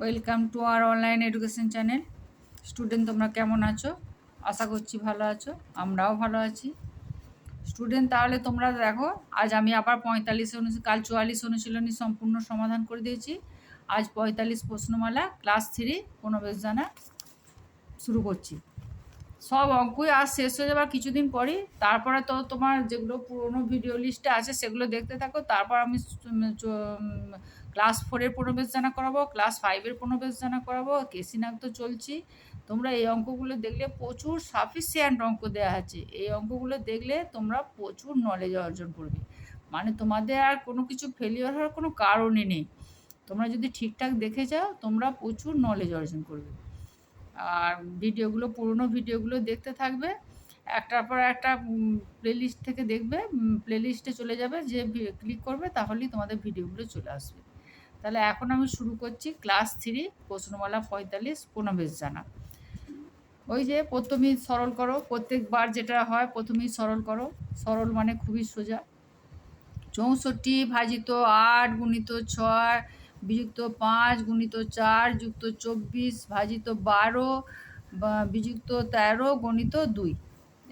Welcome to R online education channel. Student, তোমরা কেমন আছো? আশা করছি ভালো আছো, আমরাও ভালো আছি। স্টুডেন্ট, তাহলে তোমরা দেখো, আজ আমি আবার পঁয়তাল্লিশ অনুশীলন কাল চুয়াল্লিশ অনুশীলনী সম্পূর্ণ সমাধান করে দিয়েছি। আজ পঁয়তাল্লিশ প্রশ্নমালা, ক্লাস থ্রি পুনবেশ জানা শুরু করছি। সব অঙ্কই আজ শেষ হয়ে যাবার কিছুদিন পরই, তারপরে তো তোমার যেগুলো পুরোনো ভিডিও লিস্টে আছে, সেগুলো দেখতে থাকো। তারপর আমি ক্লাস ফোরের পুনর্বেশ জানা করাবো ক্লাস ফাইভের পুনর্বেশ জানা করাবো। কেসিনাক তো চলছি। তোমরা এই অঙ্কগুলো দেখলে প্রচুর সাফিসিয়েন্ট অঙ্ক দেওয়া আছে। এই অঙ্কগুলো দেখলে তোমরা প্রচুর নলেজ অর্জন করবে। মানে তোমাদের আর কোনো কিছু ফেলিওর হওয়ার কোনো কারণই নেই। তোমরা যদি ঠিকঠাক দেখে যাও, তোমরা প্রচুর নলেজ অর্জন করবে। আর ভিডিওগুলো, পুরনো ভিডিওগুলো দেখতে থাকবে। একটার পর একটা প্লেলিস্ট থেকে দেখবে প্লেলিস্টে চলে যাবে, যে ক্লিক করবে তাহলেই তোমাদের ভিডিওগুলো চলে আসবে। তাহলে এখন আমি শুরু করছি ক্লাস থ্রি প্রশ্নমালা পঁয়তাল্লিশ পুনবেশ জানা। ওই যে প্রথমেই সরল করো, প্রত্যেকবার যেটা হয় প্রথমেই সরল করো। সরল মানে খুবই সোজা। চৌষট্টি ভাজিত আট গুণিত ছয় বিযুক্ত পাঁচ, গুণিত চার, যুক্ত চব্বিশ, ভাজিত বারো বিযুক্ত তেরো, গণিত দুই।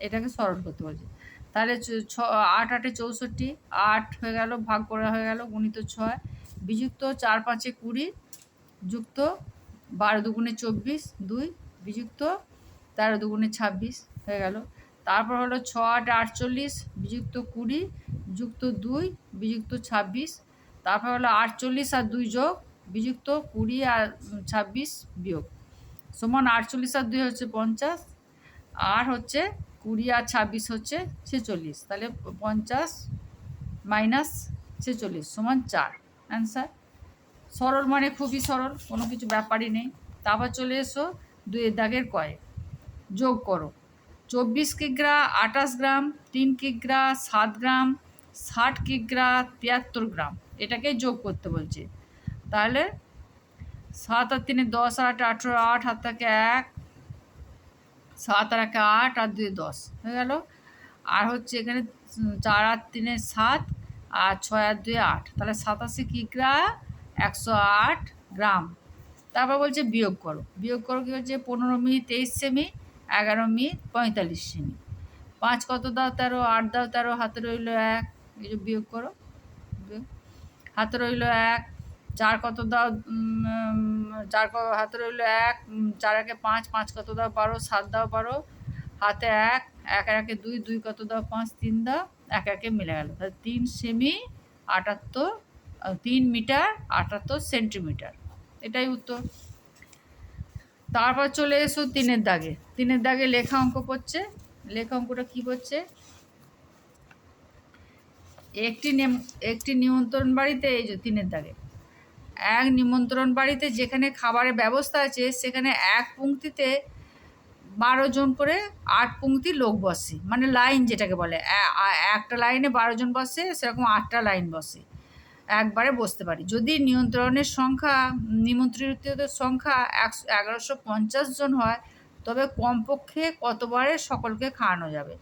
এটাকে সরল করতে বলছে। তাহলে ছ, আট, আটে চৌষট্টি, আট হয়ে গেল, ভাগ করা হয়ে গেল, গুণিত ছয়। বিযুক্ত চার, পাঁচে কুড়ি, যুক্ত বারো দুগুণে চব্বিশ, দুই। বিযুক্ত তেরো দুগুণে ছাব্বিশ হয়ে গেল। তারপর হলো ছ, আট, আটচল্লিশ, বিযুক্ত কুড়ি, যুক্ত দুই, বিযুক্ত ছাব্বিশ তারপর হলো আটচল্লিশ আর দুই যোগ, বিযুক্ত কুড়ি আর ছাব্বিশ বিয়োগ। সমান আটচল্লিশ আর দুই হচ্ছে পঞ্চাশ, আর হচ্ছে কুড়ি আর ছাব্বিশ হচ্ছে ছেচল্লিশ। তাহলে পঞ্চাশ মাইনাস ছেচল্লিশ সমান চার। অ্যান্সার? সরল মানে খুবই সরল, কোনো কিছু ব্যাপারই নেই। তারপর চলে এসো দুয়ের দাগের কয়ে। যোগ করো। চব্বিশ কিগ্রা, আঠাশ গ্রাম, তিন কিগ্রা, সাত গ্রাম, ষাট কিগ্রা, তিয়াত্তর গ্রাম। এটাকে যোগ করতে বলছে। তাহলে সাত আর তিনে দশ, আট আঠেরো, আট হাত থেকে এক, সাত আর একে আট আর দুই দশ, হয়ে গেল। আর হচ্ছে এখানে চার আর তিনে সাত আর ছয় আর দুই আট, তাহলে সাতাশি কিগ্রা একশো আট গ্রাম। তারপর বলছে বিয়োগ করো। বিয়োগ করো কী হচ্ছে? পনেরো মি, তেইশ সেমি, এগারো মি, পঁয়তাল্লিশ সেমি। পাঁচ কত দাও? তেরো, আট দাও, তেরো, হাতে রইল এক। বিয়োগ করো। হাতে রইল এক, চার কত দাও চার হাতে রইল এক চার একে পাঁচ পাঁচ কত দাও বারো, সাত দাও বারো, হাতে এক এক একে দুই দুই কত দাও পাঁচ, তিন দাও, এক একে মিলে গেল। তাহলে তিন সেমি আটাত্তর তিন মিটার আটাত্তর সেন্টিমিটার। এটাই উত্তর। তারপর চলে এসো তিনের দাগে। তিনের দাগে লেখা অঙ্ক পড়ছে। লেখা অঙ্কটা কী করছে একটি একটি নিমন্ত্রণ বাড়িতে এই যে তিনের দাগে। এক নিমন্ত্রণ বাড়িতে যেখানে খাবারের ব্যবস্থা আছে, সেখানে এক পংক্তিতে বারো জন করে আট পংক্তি লোক বসে। মানে লাইন যেটাকে বলে। একটা লাইনে বারো জন বসে, সেরকম আটটা লাইন বসে। একবারে বসতে পারি। যদি নিয়ন্ত্রণের সংখ্যা, নিমন্ত্রিতদের সংখ্যা একশো এগারোশো পঞ্চাশ জন হয়, তবে কমপক্ষে কতবারে সকলকে খাওয়ানো যাবে?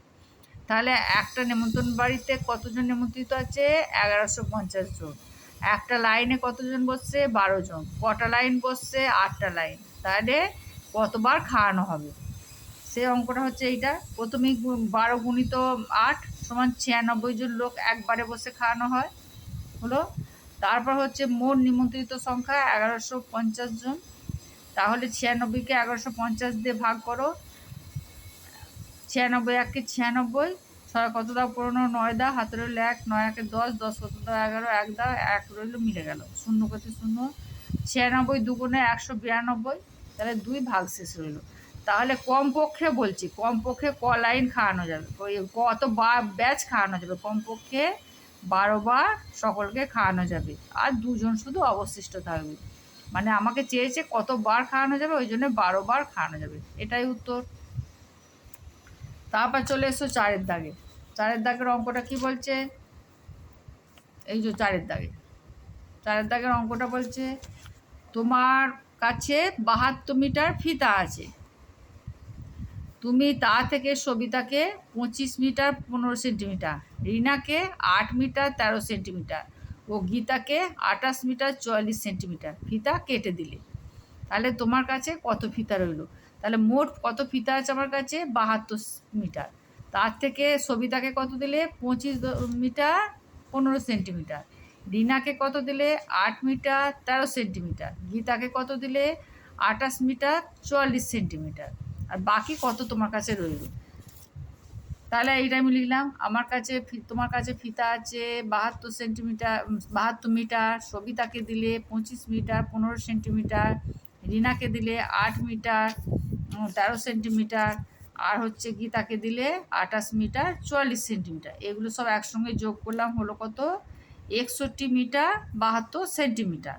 তাহলে একটা নিমন্ত্রণ বাড়িতে কতজন নিমন্ত্রিত আছে? এগারোশো পঞ্চাশ জন। একটা লাইনে কতজন বসছে? বারো জন। কটা লাইন বসছে? আটটা লাইন। তাহলে কতবার খাওয়ানো হবে? সে অঙ্কটা হচ্ছে এইটা। প্রথমেই বারো গুণিত আট সমান ছিয়ানব্বই জন লোক একবারে বসে খাওয়ানো হয়। হলো? তারপর হচ্ছে মোট নিমন্ত্রিত সংখ্যা এগারোশো পঞ্চাশ জন। তাহলে ছিয়ানব্বইকে এগারোশো পঞ্চাশ দিয়ে ভাগ করো। ছিয়ানব্বই এককে ছিয়ানব্বই, ছয় কত দাও? পুরোনো নয় দাও। হাতে রইল এক, নয় একে দশ দশ কত দাও? এগারো, এক দাও। এক রইল, মিলে গেল। শূন্য কত শূন্য। ছিয়ানব্বই দুগুণে একশো বিরানব্বই, তাহলে দুই ভাগ শেষ রইল। তাহলে কমপক্ষে বলছি, কমপক্ষে ক লাইন খাওয়ানো যাবে। কত বা, ব্যাচ খাওয়ানো যাবে। কমপক্ষে বারো বার সকলকে খাওয়ানো যাবে। আর দুজন শুধু অবশিষ্ট থাকবে। মানে আমাকে চেয়েছে কতবার খাওয়ানো যাবে, ওই জন্য বারো বার খাওয়ানো যাবে। এটাই উত্তর। তারপর চলে এসো চারের দাগে। চারের দাগের অঙ্কটা কি বলছে? এই যে চারের দাগে। চারের দাগের অঙ্কটা বলছে, তোমার কাছে বাহাত্তর মিটার ফিতা আছে। তুমি তা থেকে সবিতাকে পঁচিশ মিটার পনেরো সেন্টিমিটার, রিনাকে আট মিটার তেরো সেন্টিমিটার ও গীতাকে আঠাশ মিটার চুয়াল্লিশ সেন্টিমিটার ফিতা কেটে দিলে। তাহলে তোমার কাছে কত ফিতা রইল? তাহলে মোট কত ফিতা আছে আমার কাছে? বাহাত্তর মিটার। তার থেকে সবিতাকে কত দিলে? পঁচিশ মিটার, পনেরো সেন্টিমিটার। রিনাকে কত দিলে? আট মিটার, তেরো সেন্টিমিটার। গীতাকে কত দিলে? আঠাশ মিটার, চুয়াল্লিশ সেন্টিমিটার। আর বাকি কত তোমার কাছে রইল? তাহলে এইটা আমি লিখলাম। আমার কাছে তোমার কাছে ফিতা আছে বাহাত্তর সেন্টিমিটার বাহাত্তর মিটার। সবিতাকে দিলে পঁচিশ মিটার, পনেরো সেন্টিমিটার। রিনাকে দিলে আট মিটার তেরো সেন্টিমিটার, আর হচ্ছে কি গীতাকে দিলে আঠাশ মিটার, চুয়াল্লিশ সেন্টিমিটার। এগুলো সব একসঙ্গে যোগ করলাম হলো কত? একষট্টি মিটার, বাহাত্তর সেন্টিমিটার।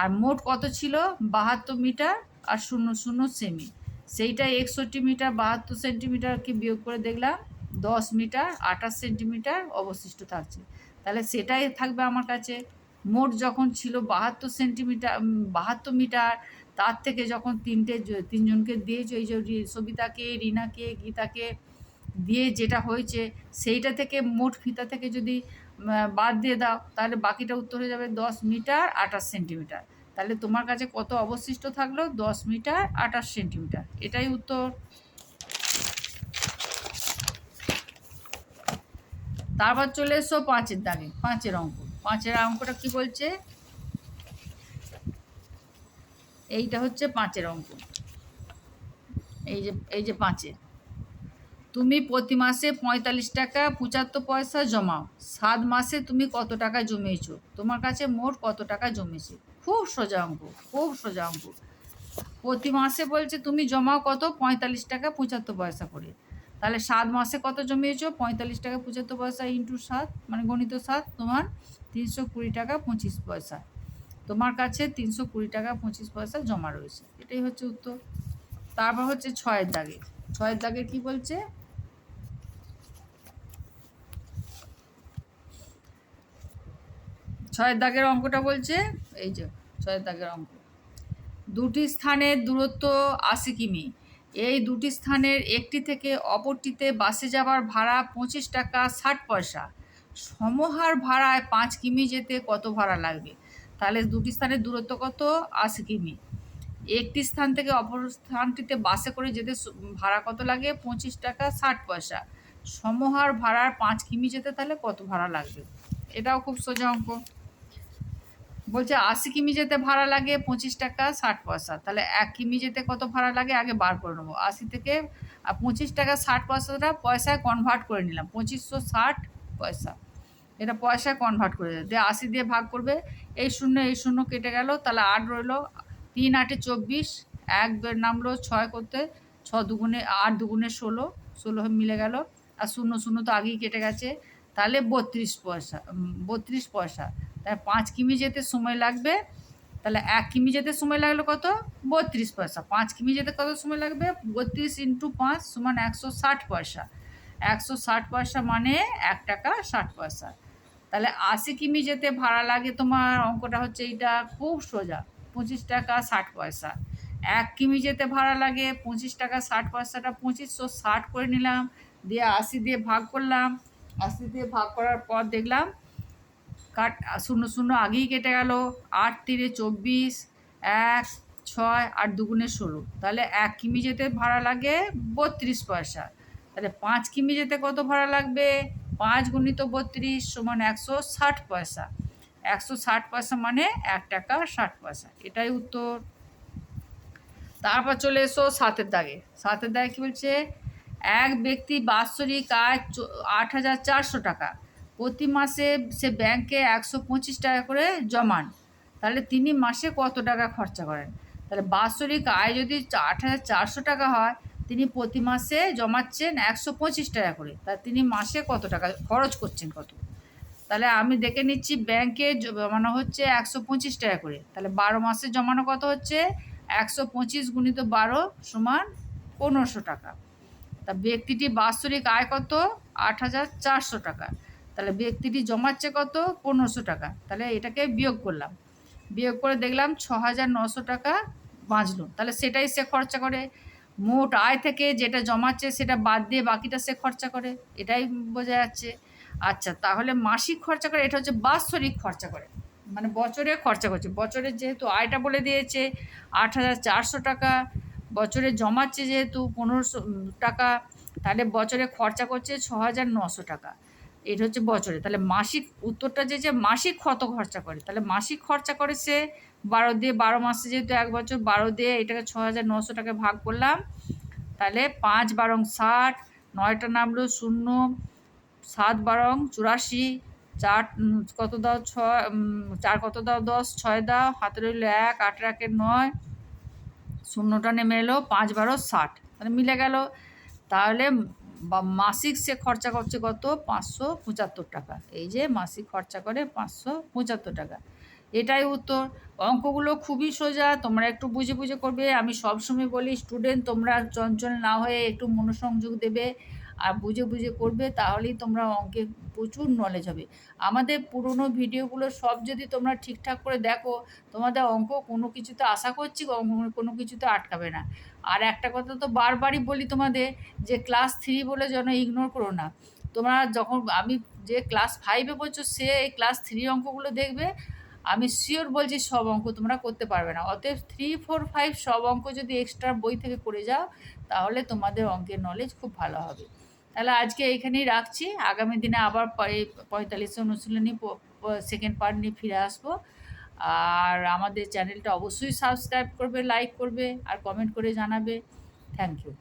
আর মোট কত ছিল? বাহাত্তর মিটার আর শূন্য শূন্য সেমি। সেইটা একষট্টি মিটার, বাহাত্তর সেন্টিমিটারকে বিয়োগ করে দেখলাম? দশ মিটার, আঠাশ সেন্টিমিটার অবশিষ্ট থাকছে। তাহলে সেটাই থাকবে আমার কাছে। মোট যখন ছিল বাহাত্তর সেন্টিমিটার বাহাত্তর মিটার তার থেকে যখন তিনটে তিনজনকে দিয়েছে, এই যে সবিতাকে, রিনাকে, গীতাকে দিয়ে যেটা হয়েছে, সেইটা থেকে মোট ফিতা থেকে যদি বাদ দিয়ে দাও, তাহলে বাকিটা উত্তর হয়ে যাবে দশ মিটার আঠাশ সেন্টিমিটার। তাহলে তোমার কাছে কত অবশিষ্ট থাকল? দশ মিটার আঠাশ সেন্টিমিটার। এটাই উত্তর। তারপর চলে এসো পাঁচের দাগে, পাঁচের অঙ্ক। পাঁচের অঙ্কটা কি বলছে? এইটা হচ্ছে পাঁচের অঙ্ক। এই যে এই যে পাঁচের। তুমি প্রতি মাসে পঁয়তাল্লিশ টাকা পঁচাত্তর পয়সা জমাও। সাত মাসে তুমি কত টাকা জমিয়েছো? তোমার কাছে মোট কত টাকা জমেছে খুব সোজা অঙ্ক, খুব সোজা অঙ্ক। প্রতি মাসে বলছে তুমি জমাও কত? পঁয়তাল্লিশ টাকা পঁচাত্তর পয়সা করে। তাহলে সাত মাসে কত জমিয়েছো? পঁয়তাল্লিশ টাকা পঁচাত্তর পয়সা ইন্টু সাত মানে গণিত সাত, তোমার তিনশো কুড়ি টাকা পঁচিশ পয়সা। তোমার কাছে তিনশো কুড়ি টাকা পঁচিশ পয়সা জমা রয়েছে। এটাই হচ্ছে উত্তর। তারপর হচ্ছে ছয়ের দাগে। ছয়ের দাগে কি বলছে? ছয়ের দাগের অঙ্কটা বলছে, এই যে ছয়ের দাগের অঙ্ক। দুটি স্থানের দূরত্ব আশি কিমি। এই দুটি স্থানের একটি থেকে অপরটিতে বাসে যাবার ভাড়া পঁচিশ টাকা ষাট পয়সা। সমহার ভাড়ায় পাঁচ কিমি যেতে কত ভাড়া লাগবে? তাহলে দুটি স্থানের দূরত্ব কত? আশি কিমি। একটি স্থান থেকে অপর স্থানটিতে বাসে করে যেতে ভাড়া কত লাগে? পঁচিশ টাকা ষাট পয়সা। সমহার ভাড়ার পাঁচ কিমি যেতে তাহলে কত ভাড়া লাগবে? এটাও খুব সোজা অঙ্ক। বলছে আশি কিমি যেতে ভাড়া লাগে, পঁচিশ টাকা ষাট পয়সা। তাহলে এক কিমি যেতে কত ভাড়া লাগে? আগে বার করে নেব। আশি থেকে পঁচিশ টাকা ষাট পয়সাটা পয়সায় কনভার্ট করে নিলাম। পঁচিশশো ষাট পয়সা। এটা পয়সায় কনভার্ট করে দেবে দিয়ে আশি দিয়ে ভাগ করবে, এই শূন্য এই শূন্য কেটে গেল, তাহলে আট রইল তিন আটে চব্বিশ, এক নামলো ছয় করতে ছ দুগুণে আট দুগুণে ষোলো ষোলো মিলে গেল, আর শূন্য শূন্য তো আগেই কেটে গেছে, তাহলে বত্রিশ পয়সা বত্রিশ পয়সা। তাহলে পাঁচ কিমি যেতে সময় লাগবে, তাহলে এক কিমি যেতে সময় লাগল কত? বত্রিশ পয়সা। পাঁচ কিমি যেতে কত সময় লাগবে? বত্রিশ ইন্টু পাঁচ সমান একশো ষাট পয়সা। একশো ষাট পয়সা মানে এক টাকা ষাট পয়সা। তাহলে আশি কিমি যেতে ভাড়া লাগে তোমার অঙ্কটা হচ্ছে এইটা খুব সোজা, পঁচিশ টাকা ষাট পয়সা। এক কিমি যেতে ভাড়া লাগে, পঁচিশ টাকা ষাট পয়সাটা পঁচিশশো ষাট করে নিলাম, দিয়ে আশি দিয়ে ভাগ করলাম। আশি দিয়ে ভাগ করার পর দেখলাম কাট, শূন্য শূন্য আগেই কেটে গেল, আট তিরে চব্বিশ, এক, ছয়, আট দুগুণে ষোলো। তাহলে এক কিমি যেতে ভাড়া লাগে বত্রিশ পয়সা। তাহলে পাঁচ কিমি যেতে কত ভাড়া লাগবে? পাঁচ গুণিত বত্রিশ সমান একশো ষাট পয়সা। একশো ষাট পয়সা মানে এক টাকা ষাট পয়সা। এটাই উত্তর। তারপর চলে এসো সাতের দাগে। সাতের দাগে কী বলছে? এক ব্যক্তি বাৎসরিক আয় আট হাজার চারশো টাকা। প্রতি মাসে সে ব্যাংকে একশো পঁচিশ টাকা করে জমান। তাহলে তিনি মাসে কত টাকা খরচা করেন? তাহলে বাৎসরিক আয় যদি আট হাজার চারশো টাকা হয় তিনি প্রতি মাসে জমাচ্ছেন একশো পঁচিশ টাকা করে। তা তিনি মাসে কত টাকা? খরচ করছেন কত? তাহলে আমি দেখে নিচ্ছি ব্যাংকে জমানো হচ্ছে একশো পঁচিশ টাকা করে। তাহলে বারো মাসে জমানো কত হচ্ছে? একশো পঁচিশ গুণিত বারো সমান পনেরোশো টাকা। তা ব্যক্তিটি বাৎসরিক আয় কত? আট হাজার চারশো টাকা। তাহলে ব্যক্তিটি জমাচ্ছে কত? পনেরোশো টাকা। তাহলে এটাকে বিয়োগ করলাম। বিয়োগ করে দেখলাম ছ হাজার নশো টাকা বাঁচলো। তাহলে সেটাই সে খরচা করে। মোট আয় থেকে যেটা জমাচ্ছে সেটা বাদ দিয়ে বাকিটা সে খরচা করে, এটাই বোঝা যাচ্ছে। আচ্ছা তাহলে মাসিক খরচা করে, এটা হচ্ছে বাৎসরিক খরচা করে মানে বছরে খরচা করছে। বছরের যেহেতু আয়টা বলে দিয়েছে, আট হাজার চারশো টাকা, বছরে জমাচ্ছে যেহেতু পনেরোশো টাকা, তাহলে বছরে খরচা করছে ছ হাজার নশো টাকা। এটা হচ্ছে বছরে। তাহলে মাসিক, উত্তরটা যে যে মাসিক কত খরচা করে, তাহলে মাসিক খরচা করে সে বারো দিয়ে বারো মাসে যেহেতু এক বছর, বারো দিয়ে এটাকে ছ হাজার নশো টাকা ভাগ করলাম। তাহলে পাঁচ বারং ষাট, নয়টা নামলো শূন্য, সাত বারং চুরাশি, চার কত দাও ছয় চার কত দাও দশ, ছয় দাও, হাতে রইল এক, আট রাখে নয়, শূন্যটা নেমে এলো পাঁচ বারো ষাট। মানে মিলে গেল। তাহলে মাসিক সে খরচা করছে কত? পাঁচশো পঁচাত্তর টাকা। এই যে মাসিক খরচা করে পাঁচশো পঁচাত্তর টাকা। এটাই উত্তর। অঙ্কগুলো খুবই সোজা, তোমরা একটু বুঝে বুঝে করবে। আমি সবসময় বলি স্টুডেন্ট তোমরা চঞ্চল না হয়ে একটু মনোসংযোগ দেবে আর বুঝে বুঝে করবে, তাহলেই তোমরা অঙ্কে প্রচুর নলেজ হবে। আমাদের পুরনো ভিডিওগুলো সব যদি তোমরা ঠিকঠাক করে দেখো, তোমাদের অঙ্ক কোনো কিছুতে আশা করছি কোনো কিছুতে আটকাবে না। আর একটা কথা তো বারবারই বলি তোমাদের, যে ক্লাস থ্রি বলে যেন ইগনোর করো না। তোমরা যখন আমি যে ক্লাস ফাইভে বলছো সে এই ক্লাস থ্রি অঙ্কগুলো দেখবে আমি শিওর বলছি সব অঙ্ক তোমরা করতে পারবে না। অতএব থ্রি ফোর ফাইভ সব অঙ্ক যদি এক্সট্রা বই থেকে করে যাও, তাহলে তোমাদের অঙ্কের নলেজ খুব ভালো হবে। তাহলে আজকে এইখানেই রাখছি। আগামী দিনে আবার পঁয়- পঁয়তাল্লিশ অনুশীলনী সেকেন্ড পার্ট নিয়ে ফিরে আসব। আর আমাদের চ্যানেলটা অবশ্যই সাবস্ক্রাইব করবে লাইক করবে, আর কমেন্ট করে জানাবে। Thank you